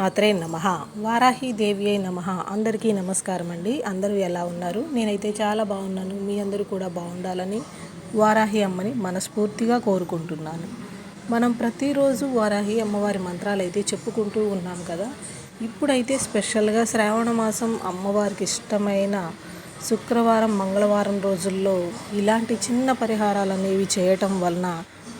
మాత్రే నమ. వారాహి నమ. అందరికీ నమస్కారం అండి. అందరూ ఎలా ఉన్నారు? నేనైతే చాలా బాగున్నాను. మీ అందరూ కూడా బాగుండాలని వారాహి అమ్మని మనస్ఫూర్తిగా కోరుకుంటున్నాను. మనం ప్రతిరోజు వారాహి అమ్మవారి మంత్రాలు అయితే చెప్పుకుంటూ ఉన్నాం కదా. ఇప్పుడైతే స్పెషల్గా శ్రావణ మాసం అమ్మవారికి ఇష్టమైన శుక్రవారం మంగళవారం రోజుల్లో ఇలాంటి చిన్న పరిహారాలు అనేవి చేయటం వలన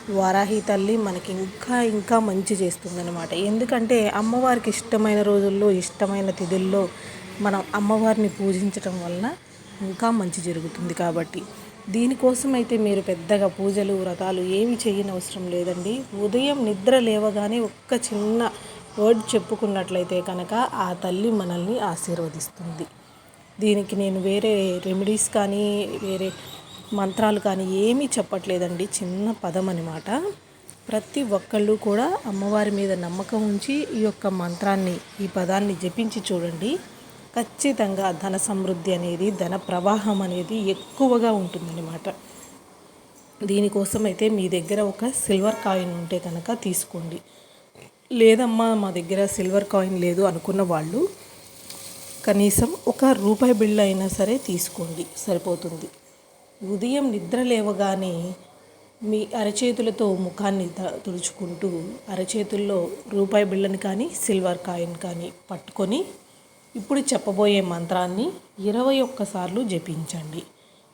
వారాహి తల్లి మనకి ఇంకా ఇంకా మంచి చేస్తుందనమాట ఎందుకంటే అమ్మవారికి ఇష్టమైన రోజుల్లో ఇష్టమైన తిథుల్లో మనం అమ్మవారిని పూజించటం వలన ఇంకా మంచి జరుగుతుంది కాబట్టి. దీనికోసం అయితే మీరు పెద్దగా పూజలు వ్రతాలు ఏమి చేయనవసరం లేదండి. ఉదయం నిద్ర లేవగానే ఒక్క చిన్న వర్డ్ చెప్పుకున్నట్లయితే కనుక ఆ తల్లి మనల్ని ఆశీర్వదిస్తుంది. దీనికి నేను వేరే రెమెడీస్ కానీ వేరే మంత్రాలు కానీ ఏమీ చెప్పట్లేదండి. చిన్న పదం అనమాట ప్రతి ఒక్కళ్ళు కూడా అమ్మవారి మీద నమ్మకం ఉంచి ఈ యొక్క మంత్రాన్ని ఈ పదాన్ని జపించి చూడండి. ఖచ్చితంగా ధన సమృద్ధి అనేది ధన ప్రవాహం అనేది ఎక్కువగా ఉంటుందన్నమాట. దీనికోసం అయితే మీ దగ్గర ఒక సిల్వర్ కాయిన్ ఉంటే కనుక తీసుకోండి. లేదమ్మా మా దగ్గర సిల్వర్ కాయిన్ లేదు అనుకున్న వాళ్ళు కనీసం ఒక రూపాయి బిళ్ళ అయినా సరే తీసుకోండి. సరిపోతుంది. ఉదయం నిద్ర లేవగానే మీ అరచేతులతో ముఖాన్ని తుడుచుకుంటూ అరచేతుల్లో రూపాయి బిళ్ళని కానీ సిల్వర్ కాయిన్ కానీ పట్టుకొని ఇప్పుడు చెప్పబోయే మంత్రాన్ని ఇరవై ఒక్కసార్లు జపించండి.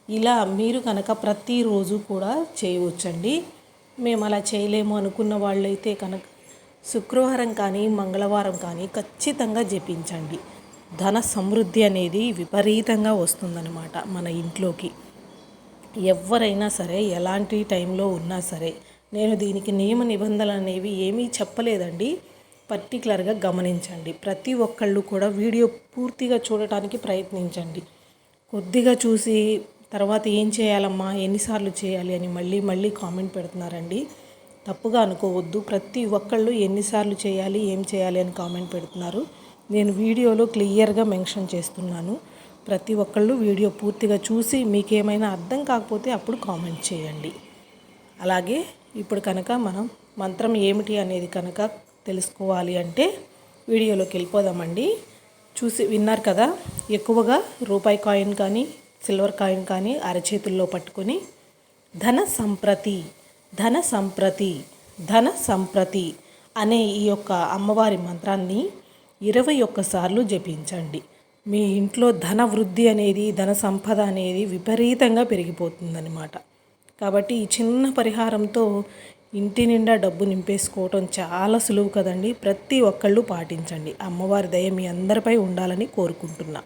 ఇలా మీరు కనుక ప్రతిరోజు కూడా చేయవచ్చండి. మేము అలా చేయలేము అనుకున్న వాళ్ళైతే కనుక శుక్రవారం కానీ మంగళవారం కానీ ఖచ్చితంగా జపించండి. ధన సమృద్ధి అనేది విపరీతంగా వస్తుందన్నమాట మన ఇంట్లోకి. ఎవరైనా సరే ఎలాంటి టైంలో ఉన్నా సరే నేను దీనికి నియమ నిబంధనలు అనేవి ఏమీ చెప్పలేదండి. పర్టికులర్గా గమనించండి. ప్రతి ఒక్కళ్ళు కూడా వీడియో పూర్తిగా చూడటానికి ప్రయత్నించండి. కొద్దిగా చూసి తర్వాత ఏం చేయాలమ్మా ఎన్నిసార్లు చేయాలి అని మళ్ళీ మళ్ళీ కామెంట్ పెడుతున్నారండి. తప్పుగా అనుకోవద్దు. ప్రతి ఒక్కళ్ళు ఎన్నిసార్లు చేయాలి ఏం చేయాలి అని కామెంట్ పెడుతున్నారు. నేను వీడియోలో క్లియర్గా మెన్షన్ చేస్తున్నాను. ప్రతి ఒక్కళ్ళు వీడియో పూర్తిగా చూసి మీకేమైనా అర్థం కాకపోతే అప్పుడు కామెంట్ చేయండి. అలాగే ఇప్పుడు కనుక మనం మంత్రం ఏమిటి అనేది కనుక తెలుసుకోవాలి అంటే వీడియోలోకి వెళ్ళిపోదామండి. చూసి విన్నారు కదా ఎక్కువగా రూపాయి కాయిన్ కానీ సిల్వర్ కాయిన్ కానీ అరచేతుల్లో పట్టుకొని ధన సంప్రతి ధన సంప్రతి ధన సంప్రతి అనే ఈ యొక్క అమ్మవారి మంత్రాన్ని ఇరవై ఒక్కసార్లు జపించండి. మీ ఇంట్లో ధన వృద్ధి అనేది ధన సంపద అనేది విపరీతంగా పెరిగిపోతుందన్నమాట. కాబట్టి ఈ చిన్న పరిహారంతో ఇంటి నిండా డబ్బు నింపేసుకోవటం చాలా సులువు కదండి. ప్రతి ఒక్కళ్ళు పాటించండి. అమ్మవారి దయ మీ అందరిపై ఉండాలని కోరుకుంటున్నా.